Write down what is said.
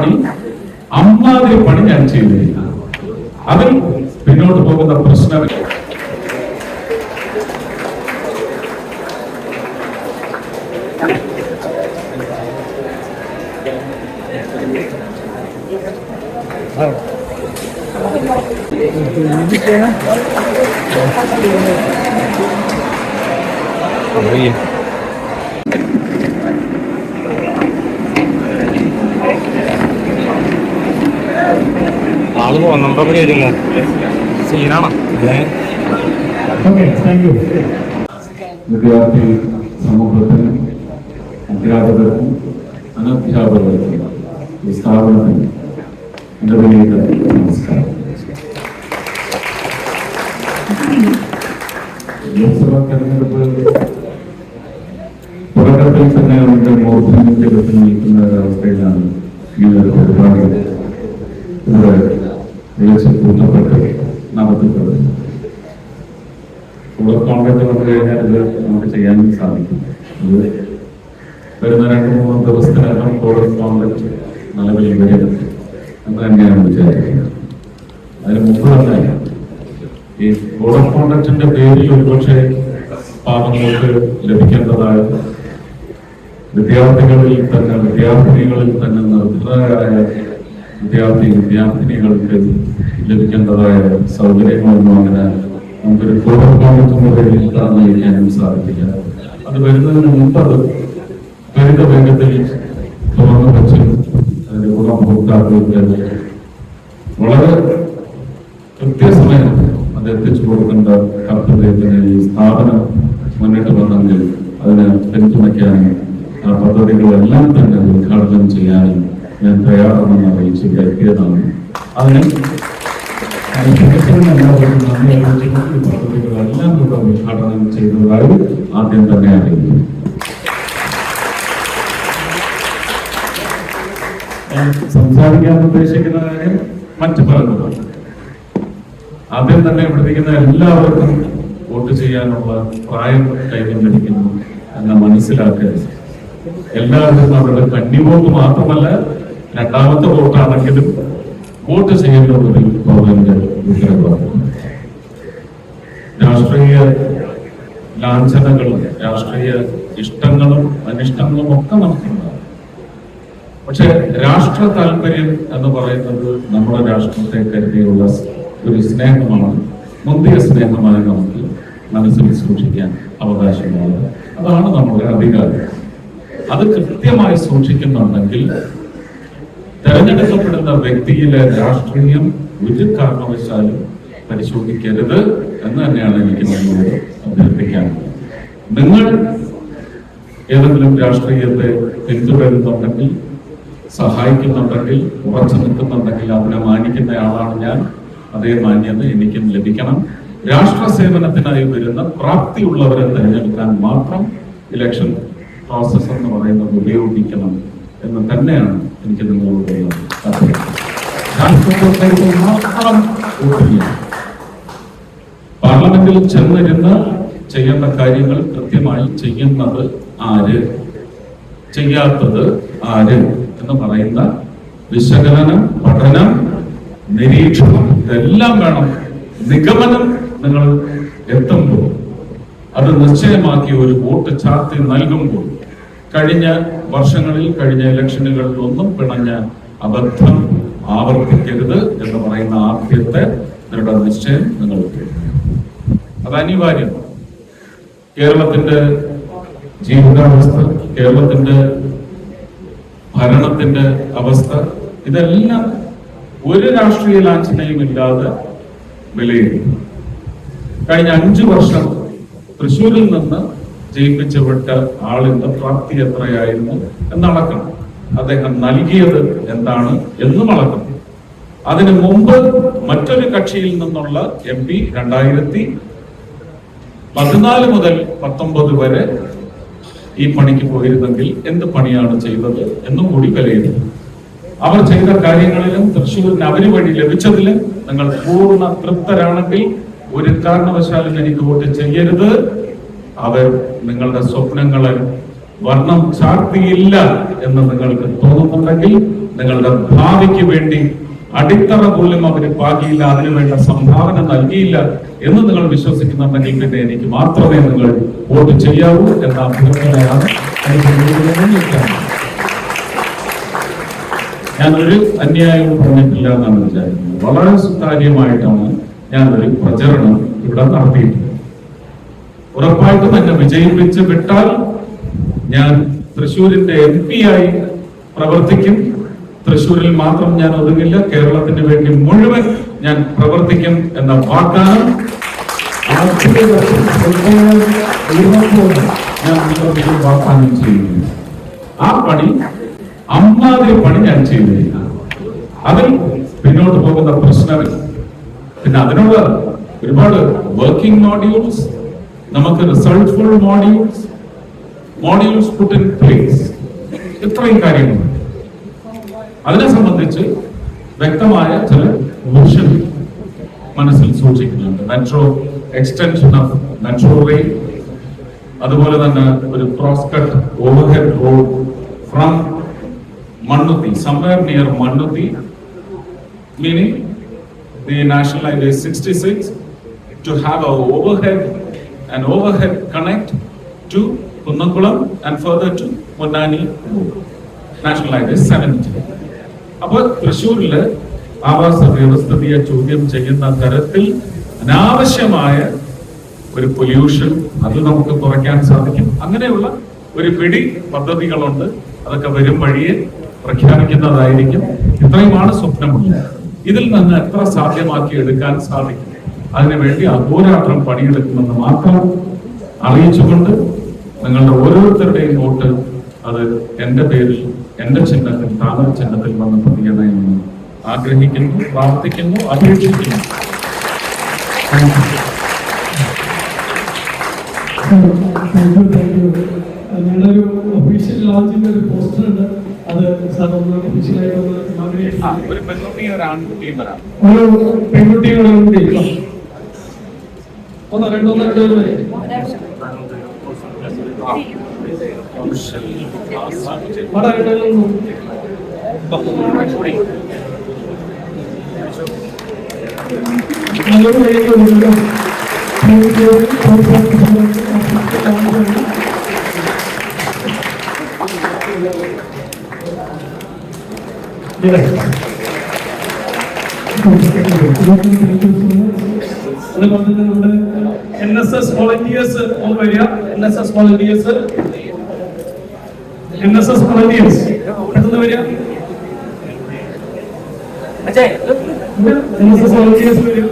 പണി അമ്മാതിരി പണി ഞാൻ ചെയ്തില്ല അതിൽ പിന്നോട്ട് പോകുന്ന പ്രശ്നം ആൾ പോകുന്നുണ്ടോ? പേടില്ല സീനാണോ? വിദ്യാർത്ഥി സമൂഹത്തിനും അധ്യാപകർക്കും അനധ്യാപകർക്കും ഈ സ്ഥാപനത്തിന് എന്റെ വലിയ നമസ്കാരം. ലോക്സഭാ തെരഞ്ഞെടുപ്പ് തുടക്കത്തിൽ തന്നെ അതിന്റെ മൂർധന്യത്തിൽ നിൽക്കുന്ന ഒരവസ്ഥയിലാണ് ഈ ഒരു പരിപാടി ഇവിടെ വിളിച്ച് കൂട്ടപ്പെട്ട് നടത്തിപ്പെടുന്നത് കൂടുതൽ കോൺട്രാക്ട് വന്നു കഴിഞ്ഞാൽ ഇത് നമുക്ക് ചെയ്യാനും സാധിക്കും. ഇത് വരുന്ന രണ്ട് മൂന്ന് ദിവസത്തിനകം കൂടുതൽ കോൺട്രാക്ട് നിലവിൽ വരും എന്ന് തന്നെയാണ് വിചാരിക്കുന്നത്. അതിന് മുമ്പ് തന്നെ ഈ ഓഫ് കോണ്ടക്റ്റിന്റെ പേരിൽ ഒരുപക്ഷെ പാപങ്ങൾക്ക് ലഭിക്കേണ്ടതായ വിദ്യാർത്ഥികളിൽ തന്നെ വിദ്യാർത്ഥിനികളിൽ തന്നെ നിർഭരായ വിദ്യാർത്ഥി വിദ്യാർത്ഥിനികൾക്ക് ലഭിക്കേണ്ടതായ സൗകര്യങ്ങളൊന്നും അങ്ങനെ നമുക്കൊരു പേരിൽ നിർണയിക്കാനും സാധിക്കില്ല. അത് വരുന്നതിന് മുമ്പ് അത് ത്വരിത വേഗത്തിൽ തുറന്നു വെച്ച് അതിന്റെ ഗുണഭോക്താക്കൾക്ക് വളരെ കൃത്യസമയം അത് എത്തിച്ചു കൊടുക്കേണ്ട കർത്തവ്യത്തിന് ഈ സ്ഥാപനം മുന്നിട്ട് വന്നെങ്കിൽ അതിനെ പിന്തുണയ്ക്കാനും ആ പദ്ധതികളെല്ലാം തന്നെ ഉദ്ഘാടനം ചെയ്യാനും ഞാൻ തയ്യാറാണെന്ന് അറിയിച്ച് എത്തിയതാണ് അതിന് എല്ലാവർക്കും പദ്ധതികളെല്ലാം കൂടെ ഉദ്ഘാടനം ചെയ്തതായി ആദ്യം തന്നെ ഞാൻ സംസാരിക്കാൻ ഉദ്ദേശിക്കുന്ന കാര്യം മറ്റു പലതുമാണ് ആദ്യം തന്നെ ഇരിക്കുന്ന എല്ലാവർക്കും വോട്ട് ചെയ്യാനുള്ള പ്രായം കൈവന്നിരിക്കുന്നു എന്ന മനസ്സിലാക്കുക. എല്ലാവരും അവരുടെ കണ്ണിമോക്ക് മാത്രമല്ല രണ്ടാമത്തെ വോട്ടാണെങ്കിലും വോട്ട് ചെയ്യുന്നതിൽ പൗരന്റെ വിഗ്രഹമാണ് രാഷ്ട്രീയ ലാഞ്ചനകളും രാഷ്ട്രീയ ഇഷ്ടങ്ങളും അനിഷ്ടങ്ങളും ഒക്കെ നമുക്കുണ്ടാകും. പക്ഷെ രാഷ്ട്ര താല്പര്യം എന്ന് പറയുന്നത് നമ്മുടെ രാഷ്ട്രത്തെ കരുതിയുള്ള ഒരു സ്നേഹമാണ് മുന്തിയ സ്നേഹമായി നമുക്ക് മനസ്സിൽ സൂക്ഷിക്കാൻ അവകാശമുള്ളത്. അതാണ് നമ്മുടെ അധികാരം അത് കൃത്യമായി സൂക്ഷിക്കുന്നുണ്ടെങ്കിൽ തെരഞ്ഞെടുക്കപ്പെടുന്ന വ്യക്തിയിലെ രാഷ്ട്രീയം ഒരു കാരണവശാലും പരിശോധിക്കരുത് എന്ന് തന്നെയാണ് എനിക്ക് നിങ്ങളോട് അഭ്യർത്ഥിക്കാനുള്ളത്. നിങ്ങൾ ഏതെങ്കിലും രാഷ്ട്രീയത്തെ പിന്തുടരുന്നുണ്ടെങ്കിൽ സഹായിക്കുന്നുണ്ടെങ്കിൽ ഉറച്ചു നിൽക്കുന്നുണ്ടെങ്കിൽ അതിനെ മാനിക്കുന്ന ആളാണ് ഞാൻ. അതേ മാന്യത എനിക്കും ലഭിക്കണം. രാഷ്ട്ര സേവനത്തിനായി വരുന്ന പ്രാപ്തിയുള്ളവരെ തിരഞ്ഞെടുക്കാൻ മാത്രം ഇലക്ഷൻ പ്രോസസ് എന്ന് പറയുന്നത് ഉപയോഗിക്കണം എന്ന് തന്നെയാണ് എനിക്ക് താല്പര്യം രാഷ്ട്രീയത്തേക്ക് മാത്രം പാർലമെന്റിൽ ചെന്നിരുന്ന് ചെയ്യേണ്ട കാര്യങ്ങൾ കൃത്യമായി ചെയ്യുന്നത് ആര്? ചെയ്യാത്തത് ആര് എന്ന് പറയുന്ന വിശകലനം പഠനം നിരീക്ഷണം ഇതെല്ലാം വേണം. നിഗമനം നിങ്ങൾ എത്തുമ്പോൾ അത് നിശ്ചയമാക്കി ഒരു വോട്ട് ചാർത്തി നൽകുമ്പോൾ കഴിഞ്ഞ വർഷങ്ങളിൽ കഴിഞ്ഞ ഇലക്ഷനുകളിൽ ഒന്നും പിണഞ്ഞ അബദ്ധം ആവർത്തിക്കരുത് എന്ന് പറയുന്ന ആദ്യത്തെ നിങ്ങളുടെ നിശ്ചയം നിങ്ങൾക്ക് അത് അനിവാര്യമാണ് കേരളത്തിന്റെ ജീവിതാവസ്ഥ കേരളത്തിന്റെ ഭരണത്തിന്റെ അവസ്ഥ ഇതെല്ലാം ഒരു രാഷ്ട്രീയ ലാഞ്ചനയും ഇല്ലാതെ വിലയിരുത്തും കഴിഞ്ഞ അഞ്ചു വർഷം തൃശ്ശൂരിൽ നിന്ന് ജയിപ്പിച്ചപ്പെട്ട ആളിന്റെ പ്രാപ്തി എത്രയായിരുന്നു എന്നളക്കണം. അദ്ദേഹം നൽകിയത് എന്താണ് എന്നും അളക്കണം. അതിനു മുമ്പ് മറ്റൊരു കക്ഷിയിൽ നിന്നുള്ള എം പി രണ്ടായിരത്തി പതിനാല് മുതൽ പത്തൊമ്പത് വരെ ഈ പണിക്ക് പോയിരുന്നെങ്കിൽ എന്ത് പണിയാണ് ചെയ്തത് എന്നും കൂടി വിലയിരുന്നു. അവർ ചെയ്ത കാര്യങ്ങളിലും തൃശ്ശൂരിന് അവർ വഴി ലഭിച്ചതിലും നിങ്ങൾ പൂർണ തൃപ്തരാണെങ്കിൽ ഒരു കാരണവശാലും എനിക്ക് വോട്ട് ചെയ്യരുത്. അവർ നിങ്ങളുടെ സ്വപ്നങ്ങളെ വർണം ചാർത്തിയില്ല എന്ന് നിങ്ങൾക്ക് തോന്നുന്നുണ്ടെങ്കിൽ നിങ്ങളുടെ ഭാവിക്ക് വേണ്ടി അടിത്തറ പോലും അവർ പാകിയില്ല അതിനുവേണ്ട സംഭാവന നൽകിയില്ല എന്ന് നിങ്ങൾ വിശ്വസിക്കുന്നുണ്ടെങ്കിൽ പിന്നെ എനിക്ക് മാത്രമേ നിങ്ങൾ വോട്ട് ചെയ്യാവൂ എന്ന അഭ്യർത്ഥനയാണ്. ഞാൻ ഒരു അന്യായവും പറഞ്ഞിട്ടില്ല എന്നാണ് വിചാരിക്കുന്നത് വളരെ സുതാര്യമായിട്ടാണ് ഞാനൊരു പ്രചരണം ഇവിടെ നടത്തിയിട്ടുള്ളത് ഉറപ്പായിട്ടും എന്നെ വിജയിപ്പിച്ച് വിട്ടാൽ ഞാൻ തൃശ്ശൂരിന്റെ എം പി ആയി പ്രവർത്തിക്കും. തൃശ്ശൂരിൽ മാത്രം ഞാൻ ഒതുങ്ങില്ല. കേരളത്തിന് വേണ്ടി മുഴുവൻ ഞാൻ പ്രവർത്തിക്കും എന്ന വാഗ്ദാനം. ഞാൻ വാഗ്ദാനം ചെയ്യുന്നു. ആ പണി അമ്മാതിരി പണി ഞാൻ ചെയ്തില്ല അതിൽ പിന്നോട്ട് പോകുന്ന പ്രശ്നമില്ല. പിന്നെ അതിനുള്ള ഒരുപാട് വർക്കിംഗ് മോഡ്യൂൾസ് നമുക്ക് resultful modules modules put in place ഇത്രയും കാര്യങ്ങൾ അതിനെ സംബന്ധിച്ച് വ്യക്തമായ ചില വിഷൻ മനസ്സിൽ സൂക്ഷിക്കുന്നുണ്ട് metro extension of metro rail അതുപോലെ തന്നെ ഒരു cross cut overhead road from Mannuthy somewhere near Mannuthy meaning the National Highway 66 to have a overhead, an overhead connect to Kunnakulam and further to Munnani National Highway 70. അപ്പോൾ തൃശ്ശൂരിൽ ആവാസ വ്യവസ്ഥിതിയെ ചോദ്യം ചെയ്യുന്ന തരത്തിൽ അനാവശ്യമായ ഒരു പൊല്യൂഷൻ അത് നമുക്ക് കുറയ്ക്കാൻ സാധിക്കും. അങ്ങനെയുള്ള ഒരു പിടി പദ്ധതികളുണ്ട്. അതൊക്കെ വരും വഴിയെ പ്രഖ്യാപിക്കുന്നതായിരിക്കും. ഇത്രയുമാണ് സ്വപ്നമുള്ളത്. ഇതിൽ നിന്ന് എത്ര സാധ്യമാക്കി എടുക്കാൻ സാധിക്കും? അതിനുവേണ്ടി അഹോരാത്രം പണിയെടുക്കുമെന്ന് മാത്രം അറിയിച്ചുകൊണ്ട് നിങ്ങളുടെ ഓരോരുത്തരുടെയും വോട്ട് അത് എന്റെ പേരിൽ എന്റെ ചിഹ്നത്തിൽ താമര ചിഹ്നത്തിൽ വന്ന് പതിയണമെന്ന് ആഗ്രഹിക്കുന്നു പ്രാർത്ഥിക്കുന്നു അപേക്ഷിക്കുന്നു. ഞങ്ങളൊരു ഒഫീഷ്യൽ ലോഞ്ചിന്റെ ഒരു പോസ്റ്റർ ഉണ്ട്. അത് സാർ ഒന്ന് ഒഫീഷ്യലായിട്ട് ഒന്ന്. ഒരു പെൺകുട്ടിയും ഒരു ആൺകുട്ടിയും വരാം. ഒരു പെൺകുട്ടിയുടെ കൂടി ഒന്നോ രണ്ടോ ഒന്നോ രണ്ടോ വരെ. അതുപോലെ നമ്മുടെ എൻ എസ് എസ് വോളണ്ടിയേഴ്സ് ഒന്ന് വരിക. N S S volunteers N S S volunteers പെട്ടെന്ന് വരിക. എൻ എസ് എസ് വോളണ്ടിയേഴ്സ് വരിക.